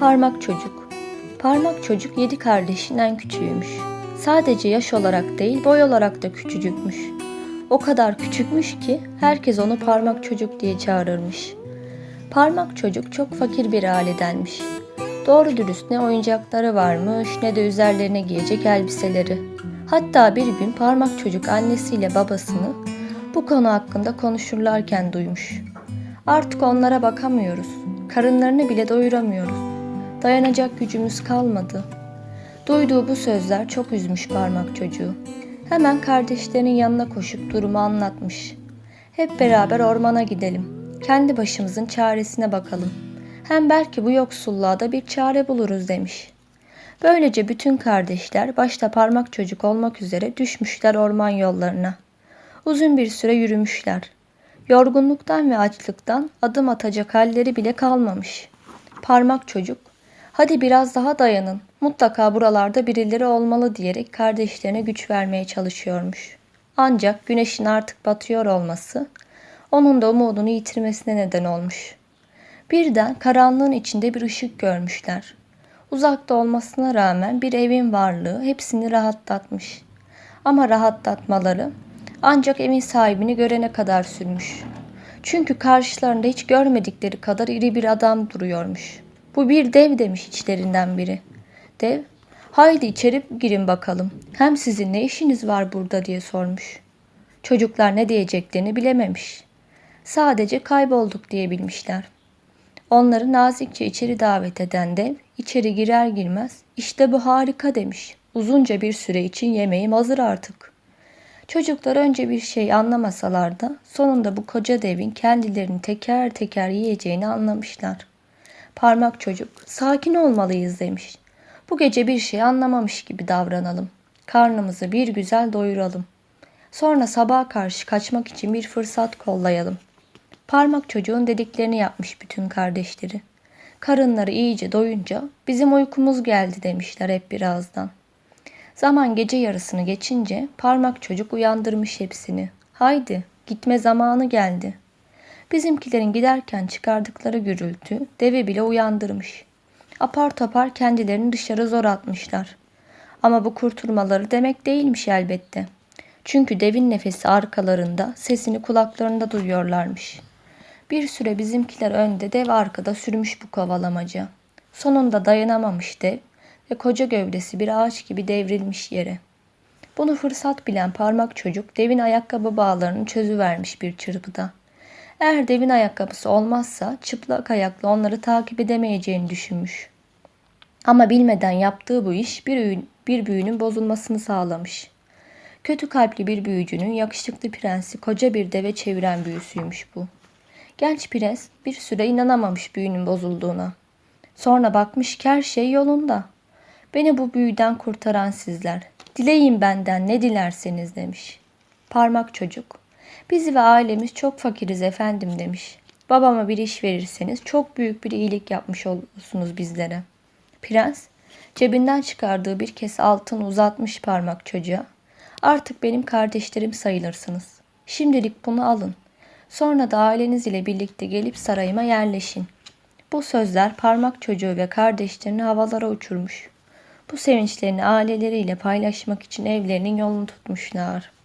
Parmak çocuk. Parmak çocuk yedi kardeşin en küçüğüymüş. Sadece yaş olarak değil boy olarak da küçücükmüş. O kadar küçükmüş ki herkes onu parmak çocuk diye çağırırmış. Parmak çocuk çok fakir bir ailedenmiş. Doğru dürüst ne oyuncakları varmış ne de üzerlerine giyecek elbiseleri. Hatta bir gün parmak çocuk annesiyle babasını bu konu hakkında konuşurlarken duymuş. Artık onlara bakamıyoruz. Karınlarını bile doyuramıyoruz. Dayanacak gücümüz kalmadı. Duyduğu bu sözler çok üzmüş parmak çocuğu. Hemen kardeşlerinin yanına koşup durumu anlatmış. Hep beraber ormana gidelim. Kendi başımızın çaresine bakalım. Hem belki bu yoksulluğa da bir çare buluruz demiş. Böylece bütün kardeşler başta parmak çocuk olmak üzere düşmüşler orman yollarına. Uzun bir süre yürümüşler. Yorgunluktan ve açlıktan adım atacak halleri bile kalmamış. Parmak çocuk, hadi biraz daha dayanın, mutlaka buralarda birileri olmalı diyerek kardeşlerine güç vermeye çalışıyormuş. Ancak güneşin artık batıyor olması, onun da umudunu yitirmesine neden olmuş. Birden karanlığın içinde bir ışık görmüşler. Uzakta olmasına rağmen bir evin varlığı hepsini rahatlatmış. Ama rahatlatmaları ancak evin sahibini görene kadar sürmüş. Çünkü karşılarında hiç görmedikleri kadar iri bir adam duruyormuş. Bu bir dev demiş içlerinden biri. Dev, haydi içeri girin bakalım. Hem sizin ne işiniz var burada diye sormuş. Çocuklar ne diyeceklerini bilememiş. Sadece kaybolduk diyebilmişler. Onları nazikçe içeri davet eden dev içeri girer girmez işte bu harika demiş. Uzunca bir süre için yemeğim hazır artık. Çocuklar önce bir şey anlamasalar da sonunda bu koca devin kendilerini teker teker yiyeceğini anlamışlar. Parmak çocuk sakin olmalıyız demiş. Bu gece bir şey anlamamış gibi davranalım. Karnımızı bir güzel doyuralım. Sonra sabaha karşı kaçmak için bir fırsat kollayalım. Parmak çocuğun dediklerini yapmış bütün kardeşleri. Karınları iyice doyunca bizim uykumuz geldi demişler hep birazdan. Zaman gece yarısını geçince parmak çocuk uyandırmış hepsini. Haydi gitme zamanı geldi. Bizimkilerin giderken çıkardıkları gürültü deve bile uyandırmış. Apar topar kendilerini dışarı zor atmışlar. Ama bu kurtulmaları demek değilmiş elbette. Çünkü devin nefesi arkalarında, sesini kulaklarında duyuyorlarmış. Bir süre bizimkiler önde, dev arkada sürmüş bu kovalamaca. Sonunda dayanamamış dev ve koca gövdesi bir ağaç gibi devrilmiş yere. Bunu fırsat bilen parmak çocuk devin ayakkabı bağlarını çözüvermiş bir çırpıda. Eğer devin ayakkabısı olmazsa çıplak ayakla onları takip edemeyeceğini düşünmüş. Ama bilmeden yaptığı bu iş bir, büyü- bir büyünün bozulmasını sağlamış. Kötü kalpli bir büyücünün yakışıklı prensi koca bir deve çeviren büyüsüymüş bu. Genç prens bir süre inanamamış büyünün bozulduğuna. Sonra bakmış ki her şey yolunda. Beni bu büyüden kurtaran sizler. Dileyin benden ne dilerseniz demiş. Parmak çocuk. Biz ve ailemiz çok fakiriz efendim demiş. Babama bir iş verirseniz çok büyük bir iyilik yapmış olursunuz bizlere. Prens cebinden çıkardığı bir kese altın uzatmış parmak çocuğa. Artık benim kardeşlerim sayılırsınız. Şimdilik bunu alın. Sonra da aileniz ile birlikte gelip sarayıma yerleşin. Bu sözler parmak çocuğu ve kardeşlerini havalara uçurmuş. Bu sevinçlerini aileleriyle paylaşmak için evlerinin yolunu tutmuşlar.